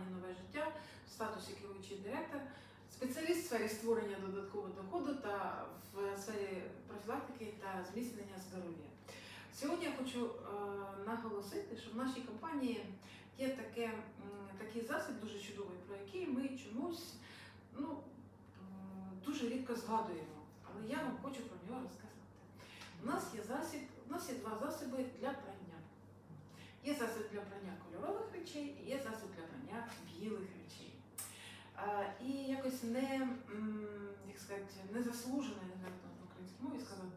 компанії Нове життя в статусі керуючий директор, спеціаліст в сфері створення додаткового доходу та в сфері профілактики та зміцнення здоров'я. Сьогодні я хочу е, наголосити, що в нашій компанії є таке, такий засіб, дуже чудовий, про який ми чомусь ну, дуже рідко згадуємо. Але я вам хочу про нього розказати. У нас є засіб, у нас є два засоби для прання. Є засіб для прання кольорових речей і є засіб для прання білих речей. І якось не, як сказати, незаслужено, я не знаю, на українській мові сказати.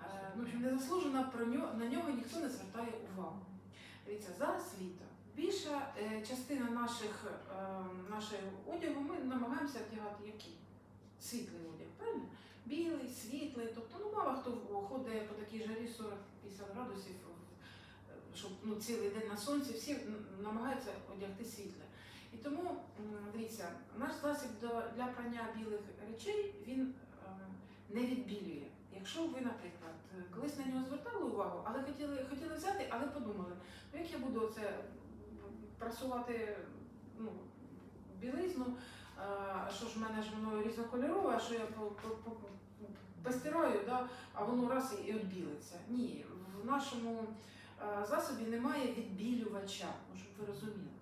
Е, Ну, в общем, незаслужено про нього, на нього ніхто не звертає увагу. Дивіться, зараз літо. Більша е, частина наших, е, нашого одягу ми намагаємося вдягати який? Світлий одяг, правильно? Білий, світлий. Тобто, ну мало хто ходить по такій жарі 40-50 градусів, щоб ну, цілий день на сонці, всі намагаються одягти світле. І тому, дивіться, наш засіб для прання білих речей він е, не відбілює. Якщо ви, наприклад, колись на нього звертали увагу, але хотіли, хотіли взяти, але подумали, ну як я буду це прасувати ну, білизну, а що ж в мене ж воно різнокольорове, а що я по- по- по- постираю, да, а воно раз і відбілиться. Ні, в нашому засобі немає відбілювача, ну, щоб ви розуміли.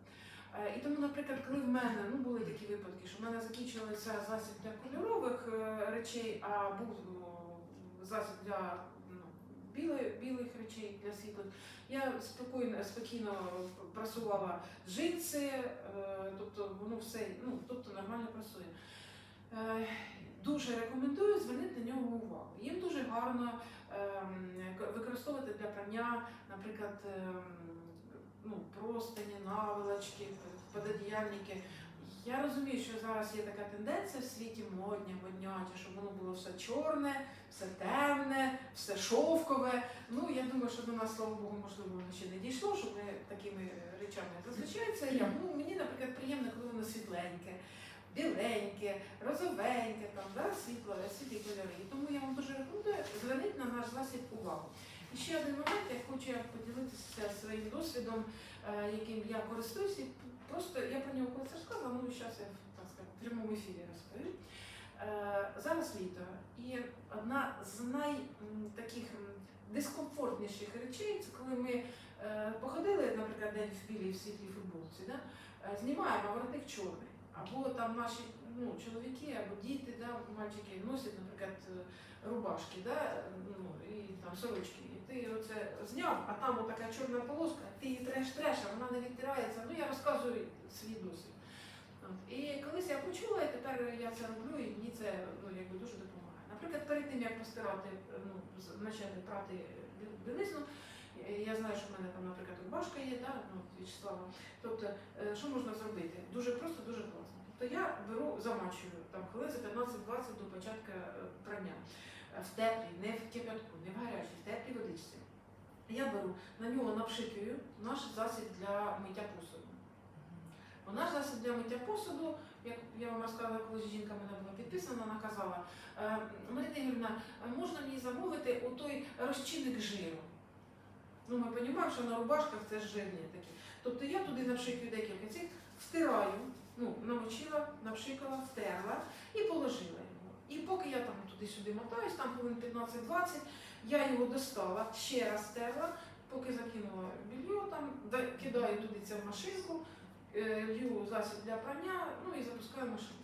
Е, І тому, наприклад, коли в мене ну були такі випадки, що в мене закінчилися засіб для кольорових е, речей, а був е, засіб для ну, білих, білих речей для світлих, я спокійно, спокійно прасувала джинси, е, тобто воно все ну, тобто нормально прасує. Е, Дуже рекомендую звернути на нього увагу. Дуже гарно ем, використовувати для прання, наприклад, ем, ну, простині, наволочки, пододіяльники. Я розумію, що зараз є така тенденція в світі модня, модняче, щоб воно було все чорне, все темне, все шовкове. Ну, я думаю, що до нас, слава Богу, можливо, ще не дійшло, щоб ми такими речами зазвичай це я. Ну, мені, наприклад, приємно, коли воно світленьке, біленьке, розовеньке, там, да, світло, світлі кольори. І тому я вам дуже рекомендую звернути на наш засіб увагу. І ще один момент, я хочу поділитися своїм досвідом, е, яким я користуюся. Просто я про нього колись розказувала, ну і зараз я так сказати, в прямому ефірі розповім. Е, Зараз літо, і одна з най м, таких м, дискомфортніших речей це коли ми е, походили, наприклад, день в білій в світлій футболці, да? знімаємо воротник чорний. Або там наші ну, чоловіки або діти, да, мальчики носять, наприклад, е, рубашки, да, ну, і там сорочки. І ти оце зняв, а там така чорна полоска, ти її треш-треш, а вона не відтирається. Ну я розказую свій досвід. І колись я почула, і тепер я це роблю, і мені це ну, якби дуже допомагає. Наприклад, перед тим як постирати, е, ну, почати прати білизну, я знаю, що в мене там, наприклад, рубашка є, да, ну, Вячеслава. Тобто, е, що можна зробити? Дуже просто, дуже класно. Тобто я беру, замачую там хвилин за 15-20 до початку е, прання. Е, В теплій, не в кипятку, не в гарячій, в теплій водичці. Я беру, на нього напшикую наш засіб для миття посуду. Бо наш засіб для миття посуду, як я вам розказала, коли жінка мене була підписана, вона казала, «Е, Марина Ігорівна, а можна мені замовити отой розчинник жиру? Ну, ми розуміємо, що на рубашках це жирні такі. Тобто я туди напшикую декілька цих, втираю, ну, намочила, напшикала, втерла і положила його. І поки я там туди-сюди мотаюсь, там хвилин 15-20, я його достала, ще раз стерла, поки закинула більйо, там, кидаю туди це в машинку, е, лью засіб для прання, ну і запускаю машинку.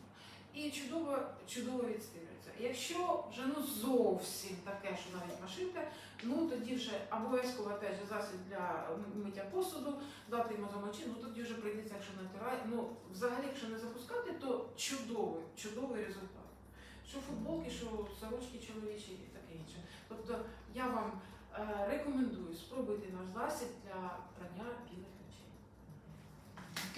І чудово, чудово відстирюється. Якщо вже ну зовсім таке, що навіть машинка, ну тоді вже обов'язково теж засіб для миття посуду, дати йому замочити, ну тоді вже прийдеться, якщо натирає. Ну, взагалі, якщо не запускати, то чудовий, чудовий результат. Що футболки, що сорочки чоловічі і таке інше. Тобто я вам е, рекомендую спробуйте наш засіб для прання білих